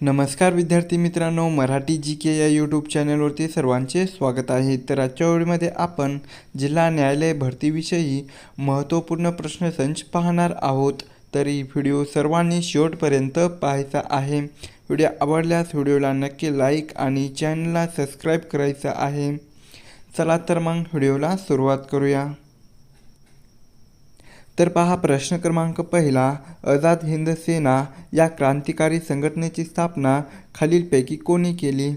नमस्कार विद्यार्थी मित्रांनो मराठी जी के या यूट्यूब चॅनलवरती सर्वांचे स्वागत आहे. तर आजच्या वेळेमध्ये आपण जिल्हा न्यायालय भरतीविषयी महत्त्वपूर्ण प्रश्नसंच पाहणार आहोत. तरी व्हिडिओ सर्वांनी शेवटपर्यंत पाहायचा आहे. व्हिडिओ आवडल्यास व्हिडिओला नक्की लाईक आणि चॅनलला सबस्क्राईब करायचं आहे. चला तर मग व्हिडिओला सुरुवात करूया. तर पहा प्रश्न क्रमांक पहिला आझाद हिंद सेना या क्रांतिकारी संघटनेची स्थापना खालीलपैकी कोणी केली?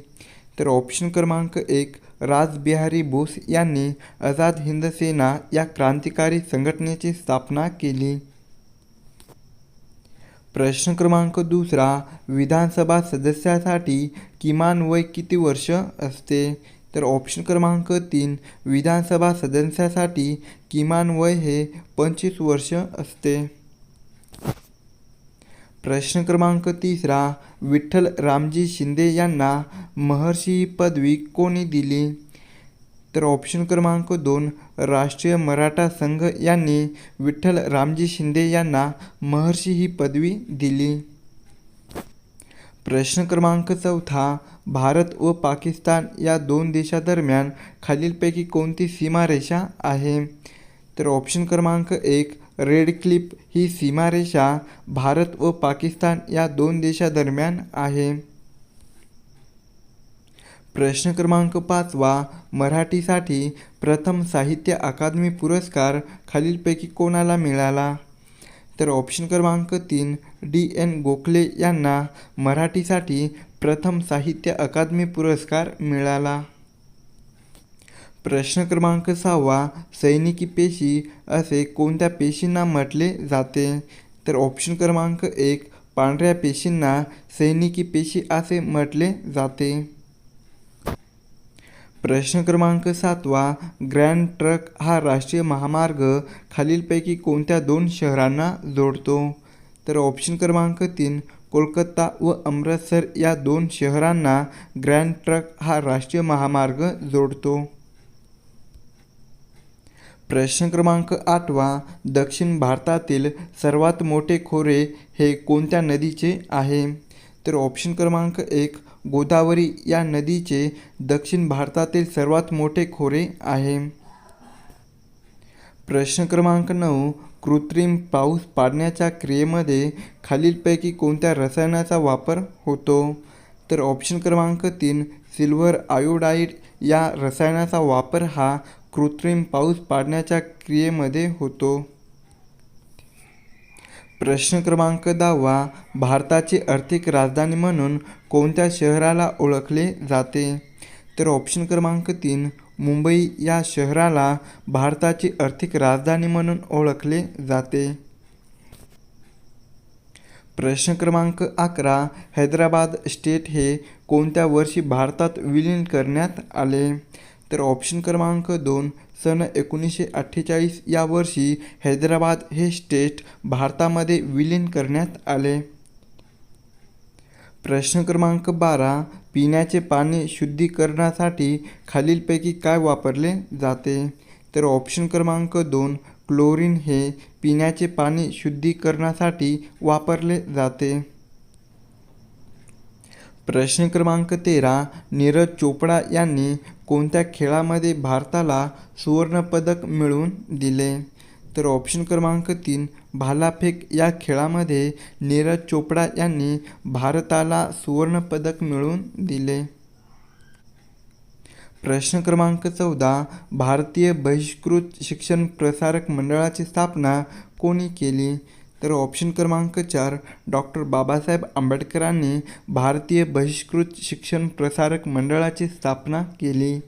तर ऑप्शन क्रमांक एक राजबिहारी बोस यांनी आझाद हिंद सेना या क्रांतिकारी संघटनेची स्थापना केली. प्रश्न क्रमांक दुसरा विधानसभा सदस्यासाठी किमान वय किती वर्ष असते? तर ऑप्शन क्रमांक तीन विधानसभा सदस्यासाठी किमान वय हे पंचवीस वर्ष असते. प्रश्न क्रमांक तिसरा विठ्ठल रामजी शिंदे यांना महर्षी ही पदवी कोणी दिली? तर ऑप्शन क्रमांक दोन राष्ट्रीय मराठा संघ यांनी विठ्ठल रामजी शिंदे यांना महर्षी ही पदवी दिली. प्रश्न क्रमांक चौथा भारत व पाकिस्तान या दोन देशादरम्यान खालीलपैकी कोणती सीमारेषा आहे? तर ऑप्शन क्रमांक एक रेड क्लिप ही सीमारेषा भारत व पाकिस्तान या दोन देशादरम्यान आहे. प्रश्न क्रमांक पाचवा मराठीसाठी प्रथम साहित्य अकादमी पुरस्कार खालीलपैकी कोणाला मिळाला? तर ऑप्शन क्रमांक तीन डी एन गोखले यांना मराठीसाठी प्रथम साहित्य अकादमी पुरस्कार मिळाला. प्रश्न क्रमांक सहावा सैनिकी पेशी असे कोणत्या पेशींना म्हटले जाते? तर ऑप्शन क्रमांक एक पांढऱ्या पेशींना सैनिकी पेशी असे म्हटले जाते. प्रश्न क्रमांक सातवा ग्रँड ट्रक हा राष्ट्रीय महामार्ग खालीलपैकी कोणत्या दोन शहरांना जोडतो? तर ऑप्शन क्रमांक तीन कोलकाता व अमृतसर या दोन शहरांना ग्रँड ट्रक हा राष्ट्रीय महामार्ग जोडतो. प्रश्न क्रमांक आठवा दक्षिण भारतातील सर्वात मोठे खोरे हे कोणत्या नदीचे आहे? तर ऑप्शन क्रमांक एक गोदावरी या नदीचे दक्षिण भारतातील सर्वात मोठे खोरे आहे. प्रश्न क्रमांक नऊ. कृत्रिम पाऊस पाडण्याच्या क्रियेमध्ये खालीलपैकी कोणत्या रसायनाचा वापर होतो? तर ऑप्शन क्रमांक तीन सिल्वर आयोडाईड या रसायनाचा वापर हा कृत्रिम पाऊस पाडण्याच्या क्रियेमध्ये होतो. प्रश्न क्रमांक दहावा भारताची आर्थिक राजधानी म्हणून कोणत्या शहराला ओळखले जाते? तर ऑप्शन क्रमांक तीन मुंबई या शहराला भारताची आर्थिक राजधानी म्हणून ओळखले जाते. प्रश्न क्रमांक अकरा हैदराबाद स्टेट हे कोणत्या वर्षी भारतात विलीन करण्यात आले? तर ऑप्शन क्रमांक दोन सन एकोणीसशे अठ्ठेचाळीस या वर्षी हैदराबाद हे स्टेट भारतामध्ये विलीन करण्यात आले. प्रश्न क्रमांक बारा पिण्याचे पाणी शुद्धीकरणासाठी खालीलपैकी काय वापरले जाते? तर ऑप्शन क्रमांक दोन क्लोरीन हे पिण्याचे पाणी शुद्धीकरणासाठी वापरले जाते. प्रश्न क्रमांक तेरा नीरज चोपडा यांनी कोणत्या खेळामध्ये भारताला सुवर्णपदक मिळवून दिले? तर ऑप्शन क्रमांक तीन भालाफेक या खेळामध्ये नीरज चोपडा यांनी भारताला सुवर्णपदक मिळवून दिले. प्रश्न क्रमांक चौदा भारतीय बहिष्कृत शिक्षण प्रसारक मंडळाची स्थापना कोणी केली? तर ऑप्शन क्रमांक चार डॉक्टर बाबासाहेब आंबेडकरांनी भारतीय बहिष्कृत शिक्षण प्रसारक मंडळाची स्थापना केली.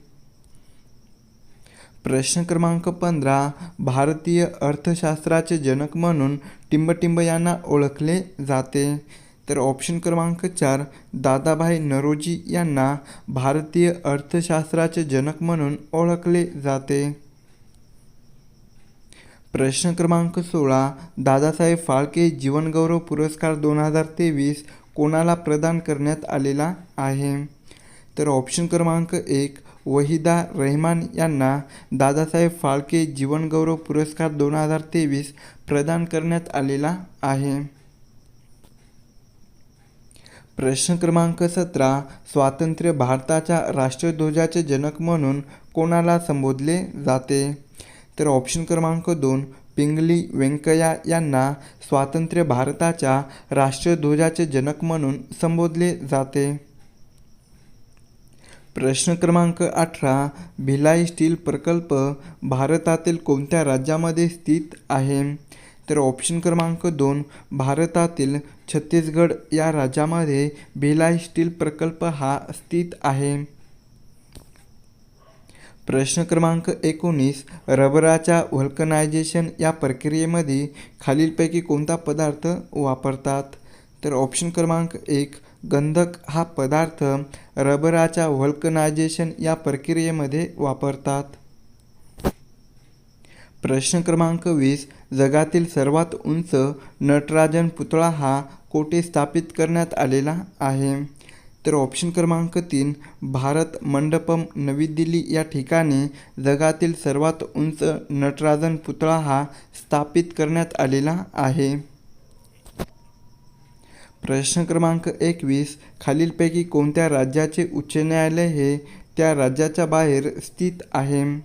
प्रश्न क्रमांक पंधरा भारतीय अर्थशास्त्राचे जनक म्हणून टिंबटिंब यांना ओळखले जाते. तर ऑप्शन क्रमांक चार दादाभाई नरोजी यांना भारतीय अर्थशास्त्राचे जनक म्हणून ओळखले जाते. प्रश्न क्रमांक सोळा दादासाहेब फाळके जीवनगौरव पुरस्कार दोन हजार तेवीस कोणाला प्रदान करण्यात आलेला आहे? तर ऑप्शन क्रमांक एक वहिदा रहमान यांना दादासाहेब फाळके जीवनगौरव पुरस्कार दोन हजार तेवीस प्रदान करण्यात आलेला आहे. प्रश्न क्रमांक सतरा स्वातंत्र्य भारताच्या राष्ट्रध्वजाचे जनक म्हणून कोणाला संबोधले जाते? तर ऑप्शन क्रमांक दोन पिंगली व्यंकय्या यांना स्वातंत्र्य भारताच्या राष्ट्रध्वजाचे जनक म्हणून संबोधले जाते. प्रश्न क्रमांक अठरा भिलाई स्टील प्रकल्प भारतातील कोणत्या राज्यामध्ये स्थित आहे? तर ऑप्शन क्रमांक दोन भारतातील छत्तीसगड या राज्यामध्ये भिलाई स्टील प्रकल्प हा स्थित आहे. प्रश्न क्रमांक एकोणीस रबराच्या व्हल्कनायझेशन या प्रक्रियेमध्ये खालीलपैकी कोणता पदार्थ वापरतात? तर ऑप्शन क्रमांक एक गंधक हा पदार्थ रबराच्या व्हल्कनायझेशन या प्रक्रियेमध्ये वापरतात. प्रश्न क्रमांक वीस जगातील सर्वात उंच नटराजन पुतळा हा कोठे स्थापित करण्यात आलेला आहे? तर ऑप्शन क्रमांक तीन भारत मंडपम नवी दिल्ली या ठिकाणी जगातील सर्वात उंच नटराजन पुतळा हा स्थापित करण्यात आलेला आहे. प्रश्न क्रमांक एकवीस खालीलपैकी कोणत्या राज्याचे उच्च न्यायालय हे त्या राज्याच्या बाहेर स्थित आहे?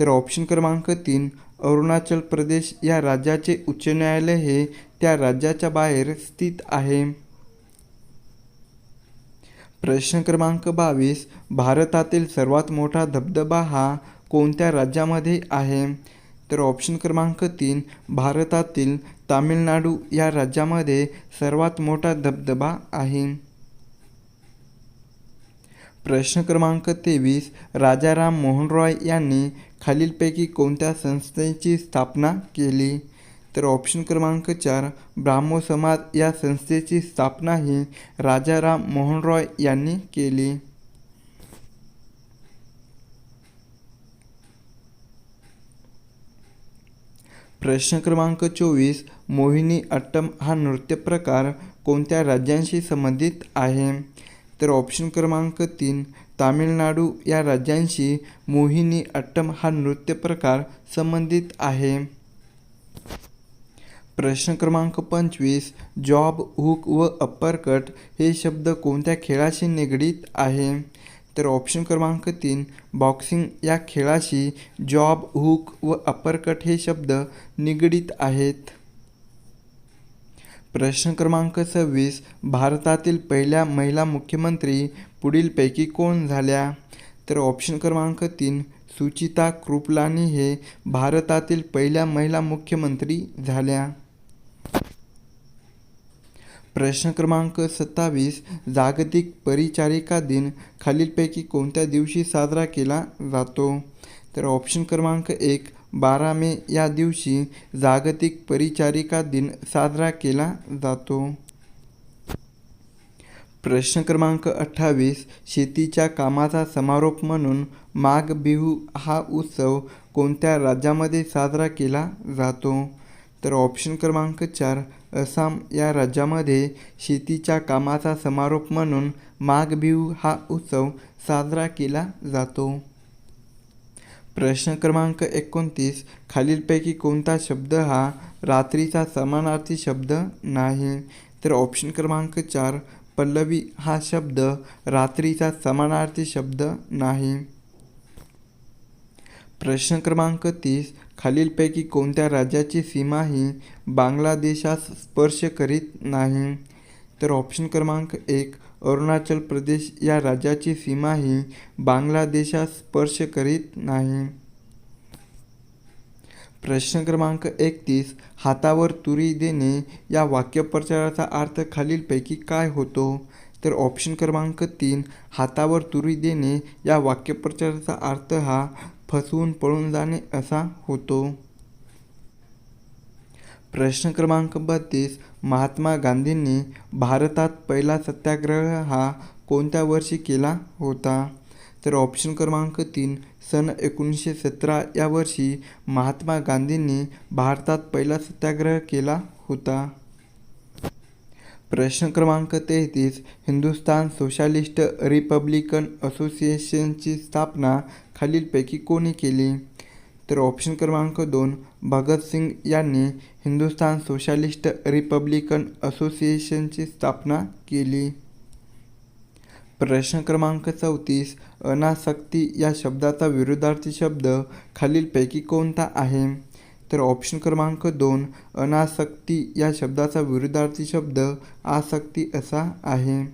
तर ऑप्शन क्रमांक तीन अरुणाचल प्रदेश या राज्याचे उच्च न्यायालय हे त्या राज्याच्या बाहेर स्थित आहे. प्रश्न क्रमांक बावीस भारतातील सर्वात मोठा धबधबा हा कोणत्या राज्यामध्ये आहे? तर ऑप्शन क्रमांक तीन भारतातील तामिळनाडू या राज्यामध्ये सर्वात मोठा धबधबा आहे. प्रश्न क्रमांक तेवीस राजाराम मोहन रॉय यांनी खालीलपैकी कोणत्या संस्थेची स्थापना केली? तर ऑप्शन क्रमांक चार ब्राह्मो समाज या संस्थेची स्थापना ही राजाराम मोहन रॉय यांनी केली. प्रश्न क्रमांक चोवीस मोहिनी अट्टम हा नृत्यप्रकार कोणत्या राज्यांशी संबंधित आहे? तर ऑप्शन क्रमांक तीन तामिळनाडू या राज्यांशी मोहिनी अट्टम हा नृत्यप्रकार संबंधित आहे. प्रश्न क्रमांक पंचवीस जॉब हुक व अप्परकट हे शब्द कोणत्या खेळाशी निगडीत आहे? तर ऑप्शन क्रमांक तीन बॉक्सिंग या खेळाशी जॉब हुक व अप्परकट हे शब्द निगडीत आहेत. प्रश्न क्रमांक सव्वीस भारतातील पहिल्या महिला मुख्यमंत्री पुढीलपैकी कोण झाल्या? तर ऑप्शन क्रमांक तीन सुचिता कृपलानी हे भारतातील पहिल्या महिला मुख्यमंत्री झाल्या. प्रश्न क्रमांक सत्तावीस जागतिक परिचारिका दिन खालीलपैकी कोणत्या दिवशी साजरा केला जातो? तर ऑप्शन क्रमांक एक बारा मे या दिवशी जागतिक परिचारिका दिन साजरा केला जातो. प्रश्न क्रमांक अठ्ठावीस शेतीच्या कामाचा समारोप म्हणून माघ बिहू हा उत्सव कोणत्या राज्यामध्ये साजरा केला जातो? तर ऑप्शन क्रमांक चार आसाम या राज्यामध्ये शेतीच्या कामाचा समारोप म्हणून माघ बिहू हा उत्सव साजरा केला जातो. प्रश्न क्रमांक एकोणतीस खालीलपैकी कोणता शब्द हा रात्रीचा समानार्थी शब्द नाही? तर ऑप्शन क्रमांक चार पल्लवी हा शब्द रात्रीचा समानार्थी शब्द नाही. प्रश्न क्रमांक तीस खालीलपैकी कोणत्या राज्याची सीमा ही बांगलादेशास स्पर्श करीत नाही? तर ऑप्शन क्रमांक एक अरुणाचल प्रदेश या राज्याची सीमा ही बांगलादेशास स्पर्श करीत नाही. प्रश्न क्रमांक एकतीस हातावर तुरी देणे या वाक्यप्रचाराचा अर्थ खालीलपैकी काय होतो? तर ऑप्शन क्रमांक तीन हातावर तुरी देणे या वाक्यप्रचाराचा अर्थ हा फसवून पळून जाणे असा होतो. प्रश्न क्रमांक बत्तीस महात्मा गांधींनी भारतात पहिला सत्याग्रह हा कोणत्या वर्षी केला होता? तर ऑप्शन क्रमांक तीन सन एकोणीसशे सतरा या वर्षी महात्मा गांधींनी भारतात पहिला सत्याग्रह केला होता. प्रश्न क्रमांक तेहतीस हिंदुस्तान सोशालिस्ट रिपब्लिकन असोसिएशनची स्थापना खालीलपैकी कोणी केली? तर ऑप्शन क्रमांक दोन भगतसिंग यांनी हिंदुस्तान सोशालिस्ट रिपब्लिकन असोसिएशनची स्थापना केली. प्रश्न क्रमांक चौतीस अनासक्ती या शब्दाचा विरुद्धार्थी शब्द खालीलपैकी कोणता आहे? तर ऑप्शन क्रमांक दोन अनासक्ती या शब्दाचा विरुद्धार्थी शब्द आसक्ती असा आहे.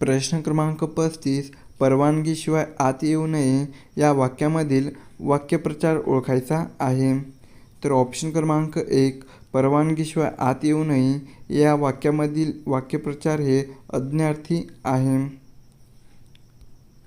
प्रश्न क्रमांक पस्तीस परवानगीशिवाय आत येऊ नये या वाक्यामधील वाक्यप्रचार ओळखायचा आहे. तर ऑप्शन क्रमांक एक परवानगीशिवाय आत येऊ नये या वाक्यामधील वाक्यप्रचार हे अज्ञार्थी आहे.